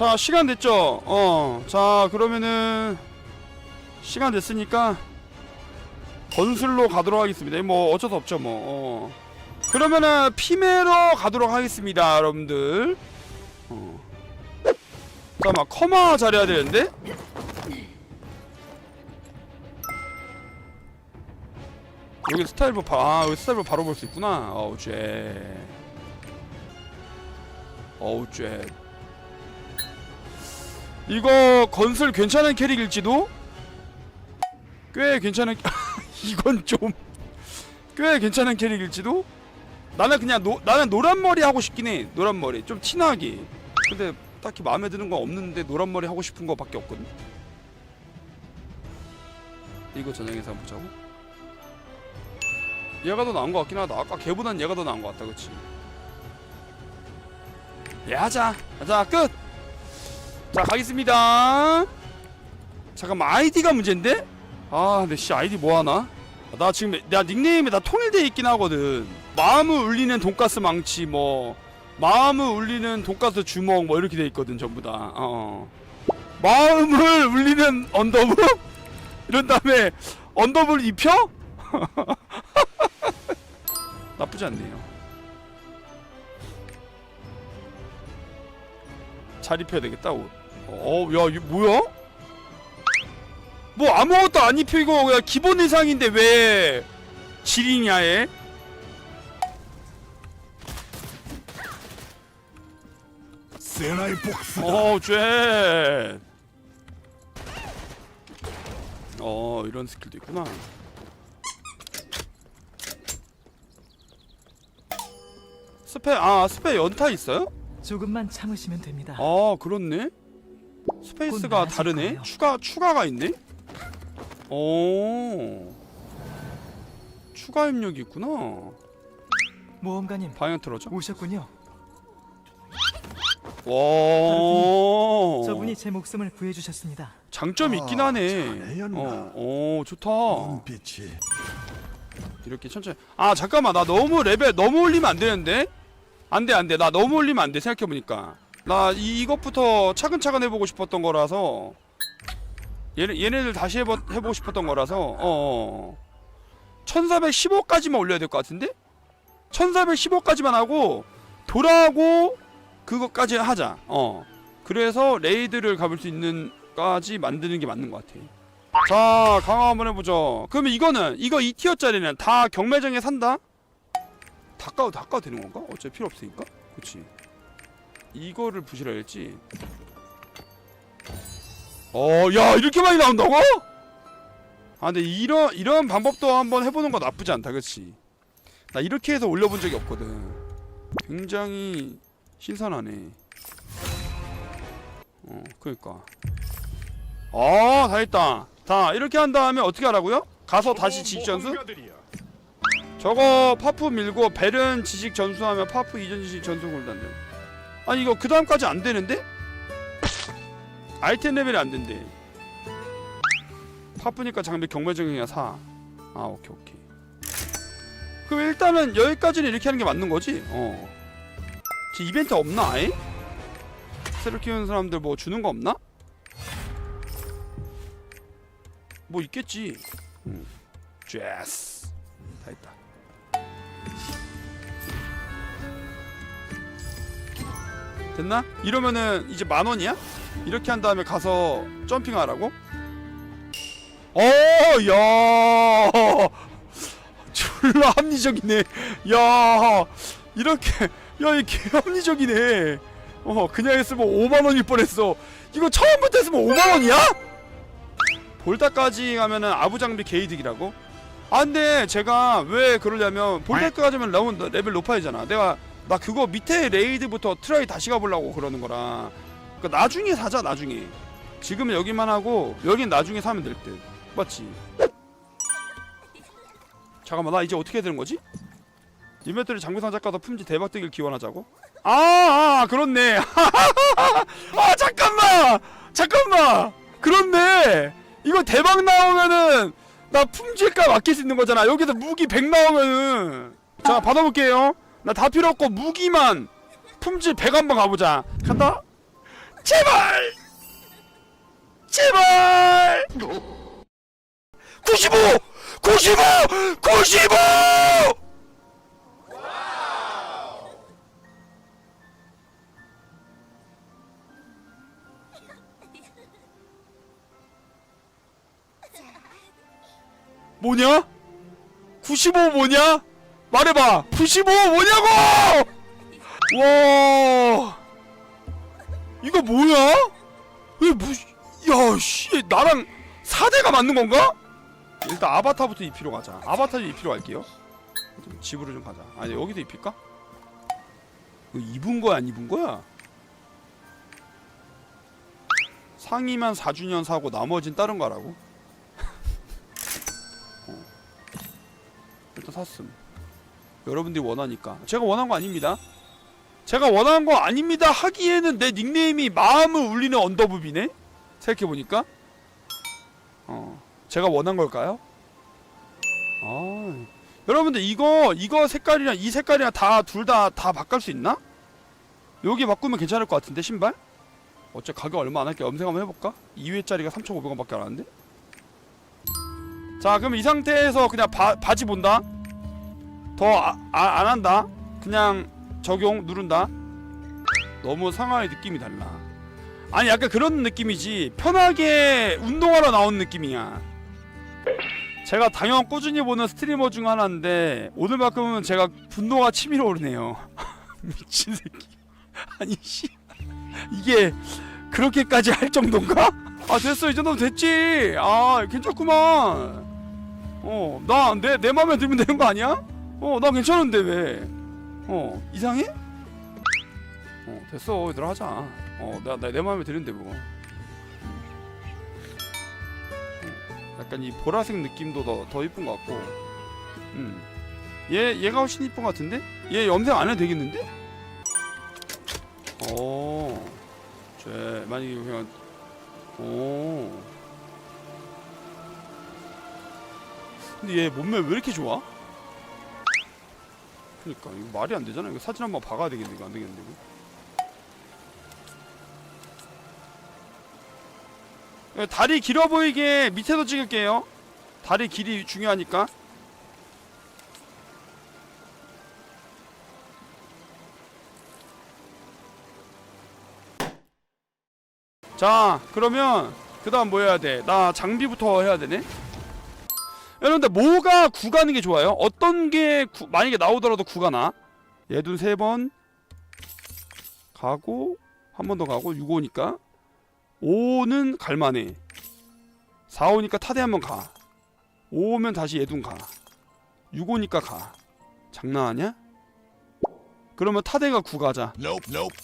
자 시간 됐죠? 어 자 그러면은 시간 됐으니까 건술로 가도록 하겠습니다 뭐 어쩔 수 없죠 뭐 어. 그러면은 피메로 가도록 하겠습니다 여러분들 어. 잠깐만 커마 잘해야 되는데? 여기 스타일보 바, 아 여기 스타일보 바로 볼 수 있구나 어우 쟤 어우 쟤 이거 건술 괜찮은 캐릭일지도? 꽤 괜찮은 이건 좀 꽤 괜찮은 캐릭일지도? 나는 그냥 노, 나는 노란 머리 하고 싶긴 해. 노란 머리 좀 티나게. 근데 딱히 마음에 드는 거 없는데 노란 머리 하고 싶은 거밖에 없거든. 이거 저녁에서 한번 보자고. 얘가 더 나은 것 같긴 하다. 아까 걔보단 얘가 더 나은 것 같다, 그렇지? 예, 하자. 자, 끝. 자, 가겠습니다. 잠깐만 아이디가 문제인데? 아, 근데 씨 아이디 뭐 하나? 나 지금 나 닉네임에 다 통일돼 있긴 하거든. 마음을 울리는 돈가스 망치 뭐 마음을 울리는 돈가스 주먹 뭐 이렇게 돼 있거든 전부 다. 어. 마음을 울리는 언더블 이런 다음에 언더블 입혀? 나쁘지 않네요. 잘 입혀야 되겠다 옷. 어, 야, 이거 뭐야? 뭐 아무것도 안 입히고 그냥 기본 의상인데 왜 지리냐 얘? 세나이 복수다. 어, 쟤. 어, 이런 스킬도 있구나. 스페 아 스페 연타 있어요? 조금만 참으시면 됩니다. 아 그렇네. 스페이스가 다르네. 거예요. 추가 추가가 있네. 오. 추가 입력이 있구나. 모험가님 방향 틀어줘. 오셨군요. 와. 저분이 제 목숨을 구해주셨습니다. 장점이 있긴 아, 하네. 자네였나? 어, 오 좋다. 눈빛이 이렇게 천천히. 아 잠깐만 나 너무 레벨 너무 올리면 안 되는데. 안 돼 안 돼 나 너무 올리면 안 돼 생각해 보니까. 나 이, 이것부터 차근차근 해보고 싶었던 거라서. 얘네 얘네들 다시 해보 해보고 싶었던 거라서. 어. 어. 1415까지만 올려야 될 것 같은데? 1415까지만 하고 돌아오고 그것까지 하자. 어. 그래서 레이드를 가볼 수 있는 까지 만드는 게 맞는 것 같아. 자, 강화 한번 해보죠. 그러면 이거는 이거 2티어짜리는 다 경매장에 산다? 다 까도 다 까도 되는 건가? 어차피 필요 없으니까. 그렇지. 이거를 부시라 했지. 어, 야 이렇게 많이 나온다고? 아, 근데 이런 이런 방법도 한번 해보는 거 나쁘지 않다, 그렇지? 나 이렇게 해서 올려본 적이 없거든. 굉장히 신선하네. 어, 그러니까. 아, 다 했다. 자, 이렇게 한 다음에 어떻게 하라고요? 가서 다시 지식 전수? 저거 파프 밀고 벨은 지식 전수하면 파프 이전 지식 전수 골단다. 아니 이거 그 다음까지 안 되는데? 아이템 레벨이 안 된대. 파프니까 장비 경매적이냐 사. 아 오케이 오케이. 그럼 일단은 여기까지는 이렇게 하는 게 맞는 거지? 어. 지 이벤트 없나 아예? 새로 키우는 사람들 뭐 주는 거 없나? 뭐 있겠지. 음. 제스. 다 있다. 됐나? 이러면은 이제 만 원이야? 이렇게 한 다음에 가서 점핑하라고? 어, 야, 졸라 합리적이네. 야, 이렇게, 야, 이게 합리적이네. 어, 그냥 했으면 5만 원일 뻔했어. 이거 처음부터 했으면 5만 원이야? 볼다까지 가면은 아부장비 게이득이라고? 아 근데 제가 왜 그러냐면 볼다까지 가면 레벨 높아지잖아 내가 나 그거 밑에 레이드부터 트라이 다시 가보려고 그러는 거라. 그러니까 나중에 사자 나중에. 지금은 여기만 하고 여긴 나중에 사면 될 듯. 맞지? 잠깐만 나 이제 어떻게 되는 거지? 인벤토리 장부상 작가도 품질 대박되길 기원하자고? 아, 아 그렇네. 아 잠깐만! 잠깐만! 그렇네! 이거 대박 나오면은 나 품질값 아낄 수 있는 거잖아. 여기서 무기 100 나오면은. 자 받아볼게요 나 다 필요 없고 무기만 품질 100 한번 가보자. 간다. 제발! 제발! 95 95 95 뭐냐? 95 뭐냐? 말해봐 95 뭐냐고! 와 이거 뭐야? 왜 뭐? 야씨 나랑 4대가 맞는 건가? 일단 아바타부터 입히러 가자 아바타 좀 입히러 갈게요 좀 집으로 좀 가자 아니 여기서 입힐까? 입은 거야 안 입은 거야? 상의만 4주년 사고 나머진 다른 거라고? 어. 일단 샀음 여러분들이 원하니까 제가 원한 거 아닙니다 제가 원한 거 아닙니다 하기에는 내 닉네임이 마음을 울리는 언더부비네 생각해보니까 어 제가 원한 걸까요? 아 여러분들 이거 이거 색깔이랑 이 색깔이랑 다 둘 다다 바꿀 수 있나? 여기 바꾸면 괜찮을 것 같은데 신발? 어째 가격 얼마 안 할게 염색 한번 해볼까? 2회짜리가 3,500원밖에 안 하는데? 자 그럼 이 상태에서 그냥 바, 바지 본다 더안 한다? 그냥 적용 누른다? 너무 상하의 느낌이 달라. 아니 약간 그런 느낌이지. 편하게 운동하러 나온 느낌이야. 제가 당연 꾸준히 보는 스트리머 중 하나인데 오늘만큼은 제가 분노가 치밀어 오르네요. 미친 새끼. 아니 씨. 이게 그렇게까지 할 정도인가? 아 됐어. 이 정도면 됐지. 아 괜찮구만. 어나 내내 맘에 들면 되는 거 아니야? 어 나 괜찮은데 왜? 어 이상해? 어 됐어 얘들아 하자 어나 나내 마음에 드는데 뭐 어, 약간 이 보라색 느낌도 더, 더 이쁜 것 같고 음 얘 얘가 훨씬 이쁜 것 같은데? 얘 염색 안 해도 되겠는데? 어, 쟤 만약에 그냥 오 근데 얘 몸매 왜 이렇게 좋아? 그니까 이거 말이 안 되잖아. 이거 사진 한번 박아야 되겠네. 이거 안 되겠는데 이거. 예, 다리 길어 보이게 밑에도 찍을게요. 다리 길이 중요하니까. 자, 그러면 그 다음 뭐 해야 돼? 나 장비부터 해야 되네. 여러분들 뭐가 구가는 게 좋아요? 어떤 게 구, 만약에 나오더라도 구가 나? 얘도 세 번 가고 한 번 더 가고 6호니까 5는 갈만해 4호니까 타대 한 번 가 5호면 다시 얘둔 가 6호니까 가 장난하냐? 그러면 타대가 9 가자 Nope, nope.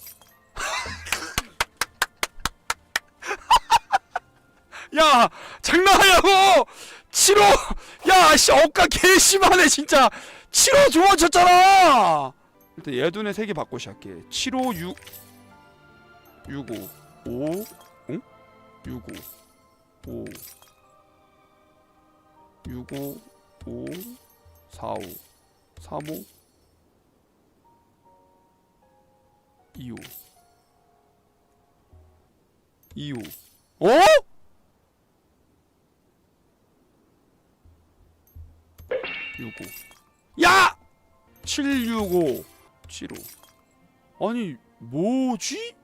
야 장난하냐고 7호 야 씨 억까 개심하네 진짜. 7호 두번 쳤잖아. 일단 얘둔에 3개 바꿔 시작해. 7호 6 65 5 응? 65 5 65 5 45 35 25 25 어? 65 야! 765 75 아니 뭐지?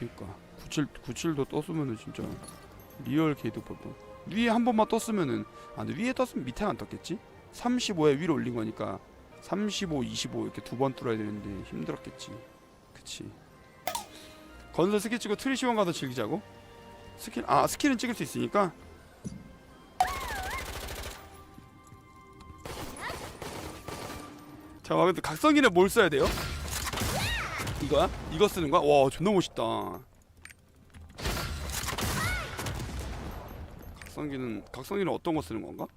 그니까 97 97도 떴으면은 진짜 리얼 개이득 볼 뻔. 위에 한 번만 떴으면은 아 근데 위에 떴으면 밑에 안 떴겠지? 35에 위로 올린 거니까 35, 25 이렇게 두 번 뚫어야 되는데 힘들었겠지. 그치. 건설 스킬 찍고 트리시원 가서 즐기자고? 스킬 아 스킬은 찍을 수 있으니까 자 근데 각성기는 뭘 써야 돼요? 이거야? 이거 쓰는 거야? 와 존나 멋있다 각성기는 각성기는 어떤 거 쓰는 건가?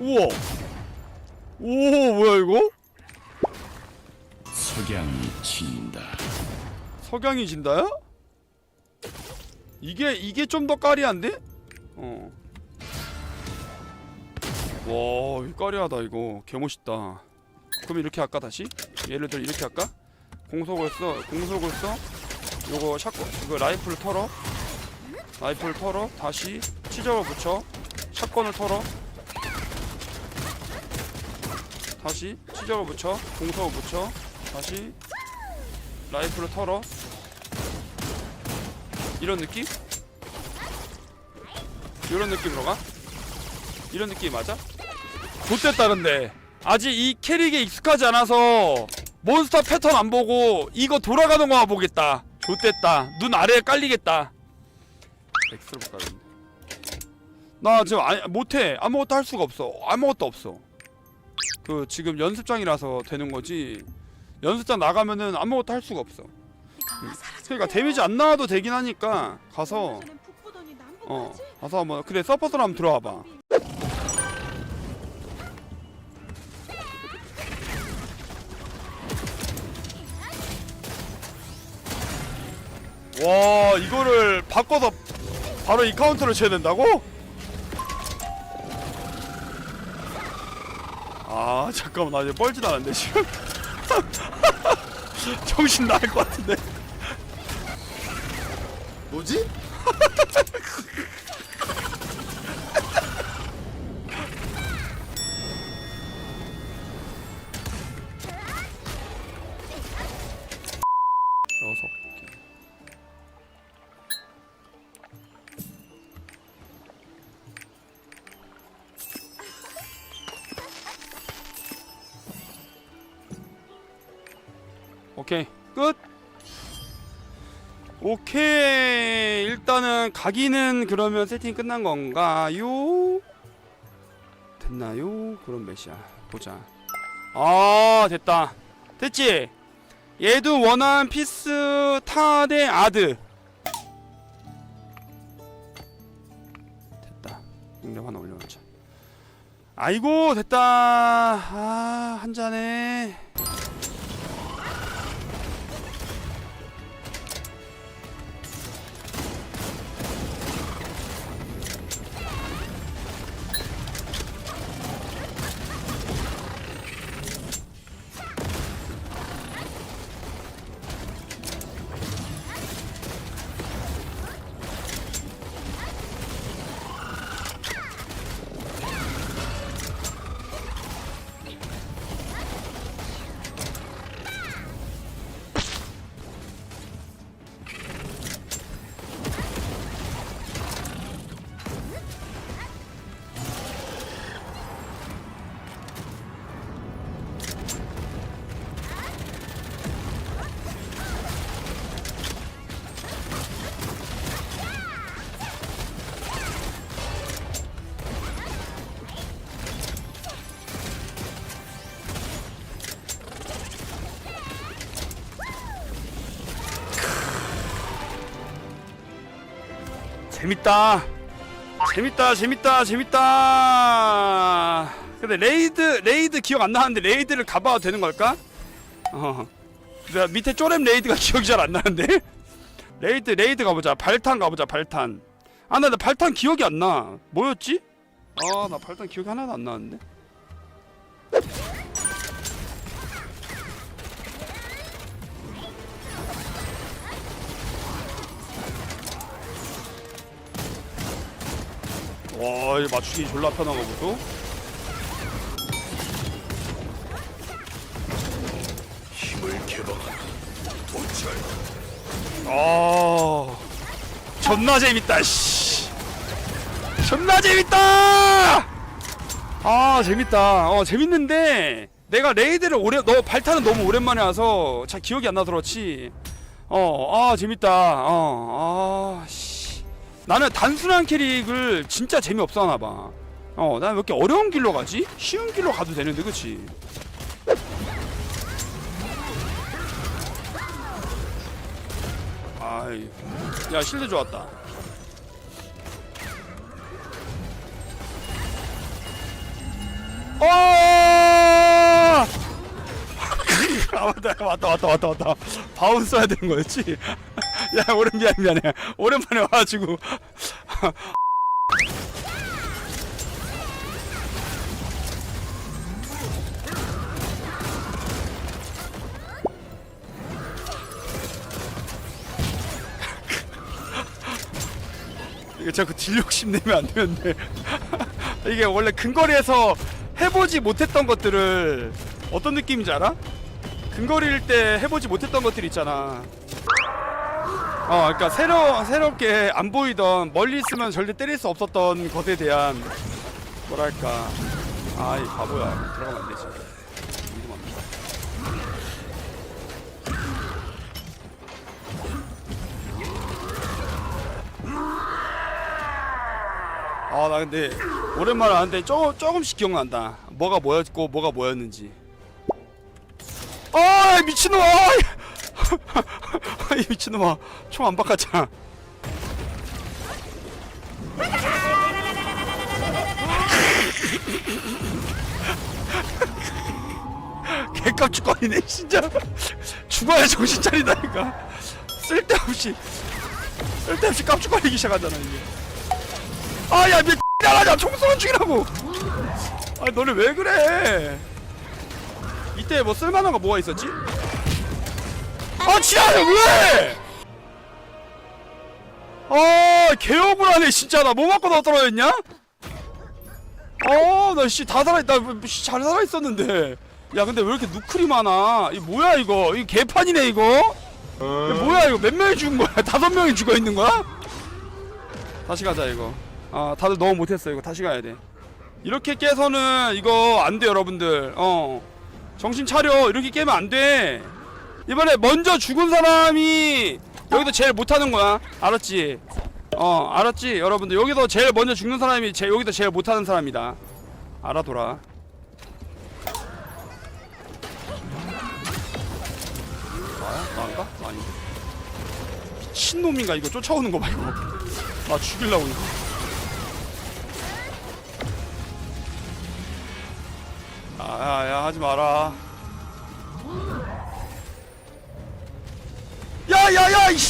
우와 오 뭐야 이거? 석양이 친다. 석양이 진다야? 이게 이게 좀 더 까리한데? 어. 와, 까리하다 이거. 개 멋있다. 그럼 이렇게 할까 다시? 예를 들어 이렇게 할까? 공속을 써, 공속을 써. 요거 샷건, 이거 라이플을 털어. 라이플을 털어. 다시 치저를 붙여. 샷건을 털어. 다시 치저를 붙여. 공속을 붙여. 다시 라이프를 털어 이런 느낌? 이런 느낌으로 가? 이런 느낌 맞아? 좋됐다 근데. 아직 이 캐릭에 익숙하지 않아서 몬스터 패턴 안 보고 이거 돌아가는 거만 보겠다. 좋됐다 눈 아래에 깔리겠다. 엑스를 볼까 나 지금 아, 못해. 아무것도 할 수가 없어. 아무것도 없어. 그 지금 연습장이라서 되는 거지. 연습장 나가면은 아무것도 할 수가 없어. 그러니까 데미지 안 나와도 되긴 하니까 가서 어 가서 한번 그래 서포터로 한번 들어와 봐. 와 이거를 바꿔서 바로 이 카운터를 쳐야 된다고? 아 잠깐만 나 이제 뻘짓 하는데 지금 정신 나갈 것 같은데 뭐지? 오케이 끝. 오케이 일단은 가기는 그러면 세팅 끝난 건가요? 됐나요? 그럼 몇이야 보자. 아 됐다. 됐지? 얘도 원한 피스 타대 아드 됐다 능력 하나 올려놓자 아이고 됐다 아 한잔해 재밌다. 재밌다, 재밌다, 재밌다. 근데 레이드, 레이드 기억 안 나는데 레이드를 가봐도 되는 걸까? 어. 내가 밑에 쪼렘 레이드가 기억이 잘 안 나는데? 레이드, 레이드 가보자. 발탄 가보자, 발탄. 아, 나, 나 발탄 기억이 안 나. 뭐였지? 아, 나 발탄 기억이 하나도 안 나는데? 와, 이 맞추기 졸라 편한 거 보소. 어 존나 재밌다 씨. 존나 재밌다! 아 재밌다. 어 재밌는데 내가 레이드를 오래 너 발타는 너무 오랜만에 와서 잘 기억이 안 나서 그렇지. 어 아 재밌다. 어 아 씨 나는 단순한 캐릭을 진짜 재미없어 하나 봐 어 난 왜 이렇게 어려운 길로 가지? 쉬운 길로 가도 되는데 그치? 아이 야 실드 좋았다. 어! 아 맞다 왔다 왔다 왔다 왔다. 바운 써야 되는 거였지 야 오랜 미안 미안해 오랜만에 와가지고 이게 자꾸 딜 욕심 내면 안 되는데 이게 원래 근거리에서 해보지 못했던 것들을 어떤 느낌인지 알아? 근거리일 때 해보지 못했던 것들 있잖아. 어, 그러니까 새로 새롭게 안 보이던 멀리 있으면 절대 때릴 수 없었던 것에 대한 뭐랄까 아이 바보야 들어가면 안 되지. 궁금합니다. 아나 근데 오랜만에 하는데 조금 조금씩 기억난다. 뭐가 뭐였고 뭐가 뭐였는지. 아 미친놈아! 이 미친놈아 총 안 바꿨잖아. 개깝죽거리네 진짜. 죽어야 정신 차리다니까. 쓸데없이 쓸데없이 깝죽거리기 시작하잖아 이게. 아야 미 나가자 총 쏘는 중이라고 아 너네 왜 그래 이때 뭐 쓸만한 거 뭐가 있었지? 아 지하야 왜? 아 개억울하네 진짜. 나 뭐 맞고 나 떨어졌냐? 어나씨다 살아있다 잘 살아 있었는데. 야 근데 왜 이렇게 누클이 많아? 이 뭐야 이거? 이거 개판이네 이거? 이거 뭐야 이거? 몇 명이 죽은 거야? 다섯 명이 죽어 있는 거야? 다시 가자 이거. 아 다들 너무 못했어 이거. 다시 가야 돼. 이렇게 깨서는 이거 안 돼 여러분들. 어. 정신 차려. 이렇게 깨면 안 돼 이번에 먼저 죽은 사람이 여기서 제일 못하는 거야. 알았지? 어 알았지 여러분들? 여기서 제일 먼저 죽는 사람이 제 여기서 제일 못하는 사람이다. 알아둬라 나야? 나인가? 아닌데. 미친놈인가 이거? 쫓아오는 거봐 이거. 아 죽일라고 이거. 아야 하지 마라 야야야 이 씨.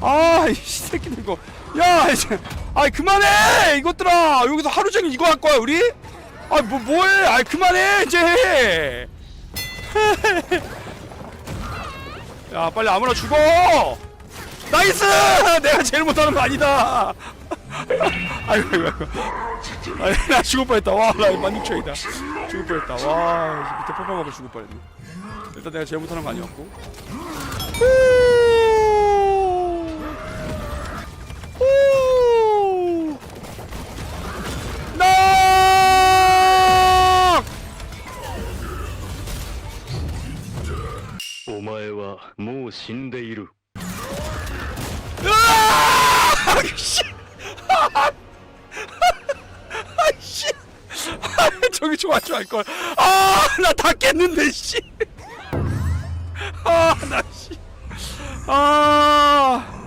아, 새끼들 이거. 야, 이제, 아, 그만해, 이것들아. 여기서 하루 종일 이거 할 거야, 우리? 아, 뭐, 뭐해? 아, 그만해, 이제. 야, 빨리 아무나 죽어. 나이스! 내가 제일 못하는 거 아니다. 아이고 아이고 아이고. 나 죽을 뻔했다. 와나 만육초이다. 죽을 뻔했다. 와 밑에 폭발하고 죽을 뻔했네. 일단 내가 잘못하는 거 아니었고. 오마에와 뭐 모 신데이루. 으아! 아, 씨! 아, 저기 좋아 좋아 걸. 아, 나 다 깼는데 씨. 아, 나 씨. 아.